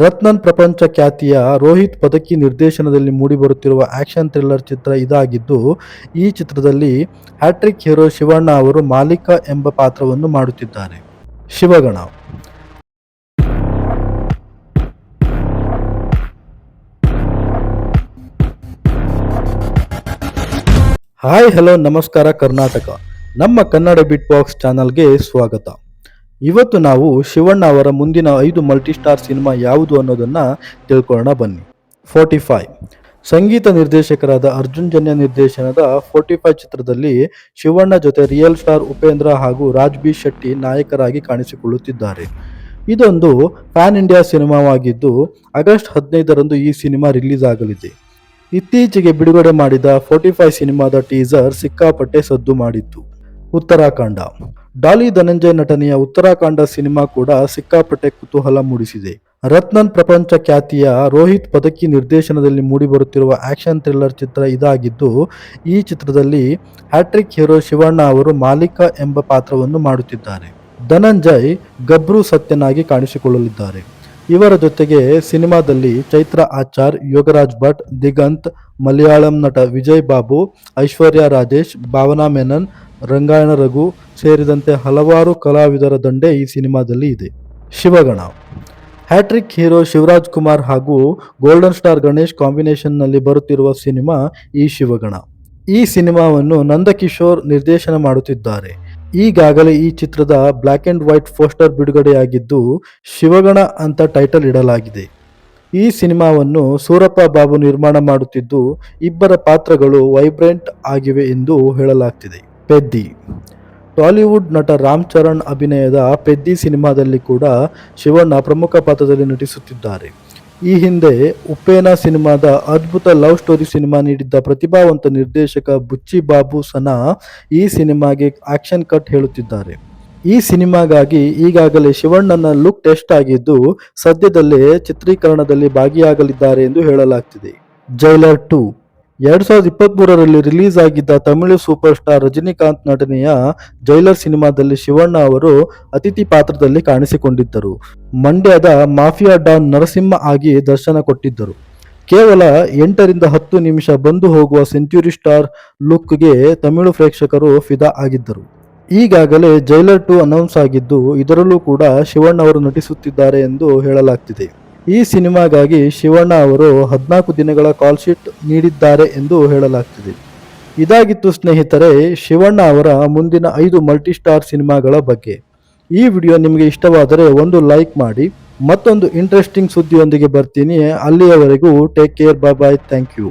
ರತ್ನನ್ ಪ್ರಪಂಚ ಖ್ಯಾತಿಯ ರೋಹಿತ್ ಪದಕಿ ನಿರ್ದೇಶನದಲ್ಲಿ ಮೂಡಿಬರುತ್ತಿರುವ ಆಕ್ಷನ್ ಥ್ರಿಲ್ಲರ್ ಚಿತ್ರ ಇದಾಗಿದ್ದು, ಈ ಚಿತ್ರದಲ್ಲಿ ಹ್ಯಾಟ್ರಿಕ್ ಹೀರೋ ಶಿವಣ್ಣ ಅವರು ಮಾಲೀಕ ಎಂಬ ಪಾತ್ರವನ್ನು ಮಾಡುತ್ತಿದ್ದಾರೆ. ಶಿವಗಣ. ಹಾಯ್, ಹಲೋ, ನಮಸ್ಕಾರ, ಕರ್ನಾಟಕ. ನಮ್ಮ ಕನ್ನಡ ಬಿಟ್ ಬಾಕ್ಸ್ ಚಾನಲ್ಗೆ ಸ್ವಾಗತ. ಇವತ್ತು ನಾವು ಶಿವಣ್ಣ ಅವರ ಮುಂದಿನ ಐದು ಮಲ್ಟಿಸ್ಟಾರ್ ಸಿನಿಮಾ ಯಾವುದು ಅನ್ನೋದನ್ನ ತಿಳ್ಕೊಳ್ಳೋಣ ಬನ್ನಿ. ಫೋರ್ಟಿ ಫೈವ್ ಸಂಗೀತ ನಿರ್ದೇಶಕರಾದ ಅರ್ಜುನ್ ಜನ್ಯ ನಿರ್ದೇಶನದ ಫೋರ್ಟಿ ಫೈವ್ ಚಿತ್ರದಲ್ಲಿ ಶಿವಣ್ಣ ಜೊತೆ ರಿಯಲ್ ಸ್ಟಾರ್ ಉಪೇಂದ್ರ ಹಾಗೂ ರಾಜ್ ಬಿ ಶೆಟ್ಟಿ ನಾಯಕರಾಗಿ ಕಾಣಿಸಿಕೊಳ್ಳುತ್ತಿದ್ದಾರೆ. ಇದೊಂದು ಪ್ಯಾನ್ ಇಂಡಿಯಾ ಸಿನಿಮಾವಾಗಿದ್ದು ಆಗಸ್ಟ್ ಹದಿನೈದರಂದು ಈ ಸಿನಿಮಾ ರಿಲೀಸ್ ಆಗಲಿದೆ. ಇತ್ತೀಚೆಗೆ ಬಿಡುಗಡೆ ಮಾಡಿದ ಫೋರ್ಟಿ ಫೈವ್ ಸಿನಿಮಾದ ಟೀಸರ್ ಸಿಕ್ಕಾಪಟ್ಟೆ ಸದ್ದು ಮಾಡಿತ್ತು. ಉತ್ತರಾಖಂಡ. ಡಾಲಿ ಧನಂಜಯ್ ನಟನೆಯ ಉತ್ತರಾಖಂಡ ಸಿನಿಮಾ ಕೂಡ ಸಿಕ್ಕಾಪಟ್ಟೆ ಕುತೂಹಲ ಮೂಡಿಸಿದೆ. ರತ್ನನ್ ಪ್ರಪಂಚ ಖ್ಯಾತಿಯ ರೋಹಿತ್ ಪದಕಿ ನಿರ್ದೇಶನದಲ್ಲಿ ಮೂಡಿಬರುತ್ತಿರುವ ಆಕ್ಷನ್ ಥ್ರಿಲ್ಲರ್ ಚಿತ್ರ ಇದಾಗಿದ್ದು, ಈ ಚಿತ್ರದಲ್ಲಿ ಹ್ಯಾಟ್ರಿಕ್ ಹೀರೋ ಶಿವಣ್ಣ ಅವರು ಮಾಲೀಕ ಎಂಬ ಪಾತ್ರವನ್ನು ಮಾಡುತ್ತಿದ್ದಾರೆ. ಧನಂಜಯ್ ಗಬ್ರು ಸತ್ಯನಾಗಿ ಕಾಣಿಸಿಕೊಳ್ಳಲಿದ್ದಾರೆ. ಇವರ ಜೊತೆಗೆ ಸಿನಿಮಾದಲ್ಲಿ ಚೈತ್ರ ಆಚಾರ್, ಯೋಗರಾಜ್ ಭಟ್, ದಿಗಂತ್, ಮಲಯಾಳಂ ನಟ ವಿಜಯ್ ಬಾಬು, ಐಶ್ವರ್ಯ ರಾಜೇಶ್, ಭಾವನಾ ಮೆನನ್ ರಂಗಾಯಣ ರಘು ಸೇರಿದಂತೆ ಹಲವಾರು ಕಲಾವಿದರ ದಂಡೆ ಈ ಸಿನಿಮಾದಲ್ಲಿ ಇದೆ. ಶಿವಗಣ. ಹ್ಯಾಟ್ರಿಕ್ ಹೀರೋ ಶಿವರಾಜ್ ಕುಮಾರ್ ಹಾಗೂ ಗೋಲ್ಡನ್ ಸ್ಟಾರ್ ಗಣೇಶ್ ಕಾಂಬಿನೇಷನ್ನಲ್ಲಿ ಬರುತ್ತಿರುವ ಸಿನಿಮಾ ಈ ಶಿವಗಣ. ಈ ಸಿನಿಮಾವನ್ನು ನಂದಕಿಶೋರ್ ನಿರ್ದೇಶನ ಮಾಡುತ್ತಿದ್ದಾರೆ. ಈಗಾಗಲೇ ಈ ಚಿತ್ರದ ಬ್ಲ್ಯಾಕ್ ಆ್ಯಂಡ್ ವೈಟ್ ಪೋಸ್ಟರ್ ಬಿಡುಗಡೆಯಾಗಿದ್ದು ಶಿವಗಣ ಅಂತ ಟೈಟಲ್ ಇಡಲಾಗಿದೆ. ಈ ಸಿನಿಮಾವನ್ನು ಸೂರಪ್ಪ ಬಾಬು ನಿರ್ಮಾಣ ಮಾಡುತ್ತಿದ್ದು ಇಬ್ಬರ ಪಾತ್ರಗಳು ವೈಬ್ರೆಂಟ್ ಆಗಿವೆ ಎಂದು ಹೇಳಲಾಗ್ತಿದೆ. ಪೆದ್ದಿ. ಟಾಲಿವುಡ್ ನಟ ರಾಮ್ ಚರಣ್ ಅಭಿನಯದ ಪೆದ್ದಿ ಸಿನಿಮಾದಲ್ಲಿ ಕೂಡ ಶಿವಣ್ಣ ಪ್ರಮುಖ ಪಾತ್ರದಲ್ಲಿ ನಟಿಸುತ್ತಿದ್ದಾರೆ. ಈ ಹಿಂದೆ ಉಪ್ಪೇನ ಸಿನಿಮಾದ ಅದ್ಭುತ ಲವ್ ಸ್ಟೋರಿ ಸಿನಿಮಾ ನೀಡಿದ್ದ ಪ್ರತಿಭಾವಂತ ನಿರ್ದೇಶಕ ಬುಚ್ಚಿ ಬಾಬು ಸನಾ ಈ ಸಿನಿಮಾಗೆ ಆಕ್ಷನ್ ಕಟ್ ಹೇಳುತ್ತಿದ್ದಾರೆ. ಈ ಸಿನಿಮಾಗಾಗಿ ಈಗಾಗಲೇ ಶಿವಣ್ಣನ ಲುಕ್ ಟೆಸ್ಟ್ ಆಗಿದ್ದು ಸದ್ಯದಲ್ಲೇ ಚಿತ್ರೀಕರಣದಲ್ಲಿ ಭಾಗಿಯಾಗಲಿದ್ದಾರೆ ಎಂದು ಹೇಳಲಾಗ್ತಿದೆ. ಜೈಲರ್ ಟು ಎರಡ್ ಸಾವಿರದ ಇಪ್ಪತ್ತ್ ರಿಲೀಸ್ ಆಗಿದ್ದ ತಮಿಳು ಸೂಪರ್ ಸ್ಟಾರ್ ರಜನಿಕಾಂತ್ ನಟನೆಯ ಜೈಲರ್ ಸಿನಿಮಾದಲ್ಲಿ ಶಿವಣ್ಣ ಅವರು ಅತಿಥಿ ಪಾತ್ರದಲ್ಲಿ ಕಾಣಿಸಿಕೊಂಡಿದ್ದರು. ಮಂಡ್ಯದ ಮಾಫಿಯಾ ಡಾನ್ ನರಸಿಂಹ ಆಗಿ ದರ್ಶನ ಕೊಟ್ಟಿದ್ದರು. ಕೇವಲ ಎಂಟರಿಂದ ಹತ್ತು ನಿಮಿಷ ಬಂದು ಹೋಗುವ ಸೆಂಚುರಿ ಸ್ಟಾರ್ ಲುಕ್ಗೆ ತಮಿಳು ಪ್ರೇಕ್ಷಕರು ಫಿದಾ ಆಗಿದ್ದರು. ಈಗಾಗಲೇ ಜೈಲರ್ ಟು ಅನೌನ್ಸ್ ಆಗಿದ್ದು, ಇದರಲ್ಲೂ ಕೂಡ ಶಿವಣ್ಣ ಅವರು ನಟಿಸುತ್ತಿದ್ದಾರೆ ಎಂದು ಹೇಳಲಾಗ್ತಿದೆ. ಈ ಸಿನಿಮಾಗಾಗಿ ಶಿವಣ್ಣ ಅವರು ಹದಿನಾಲ್ಕು ದಿನಗಳ ಕಾಲ್ ಶೀಟ್ ನೀಡಿದ್ದಾರೆ ಎಂದು ಹೇಳಲಾಗ್ತಿದೆ. ಇದಾಗಿತ್ತು ಸ್ನೇಹಿತರೆ, ಶಿವಣ್ಣ ಅವರ ಮುಂದಿನ ಐದು ಮಲ್ಟಿಸ್ಟಾರ್ ಸಿನಿಮಾಗಳ ಬಗ್ಗೆ. ಈ ವಿಡಿಯೋ ನಿಮಗೆ ಇಷ್ಟವಾದರೆ ಒಂದು ಲೈಕ್ ಮಾಡಿ, ಮತ್ತೊಂದು ಇಂಟ್ರೆಸ್ಟಿಂಗ್ ಸುದ್ದಿಯೊಂದಿಗೆ ಬರ್ತೀನಿ. ಅಲ್ಲಿಯವರೆಗೂ take care bye bye thank you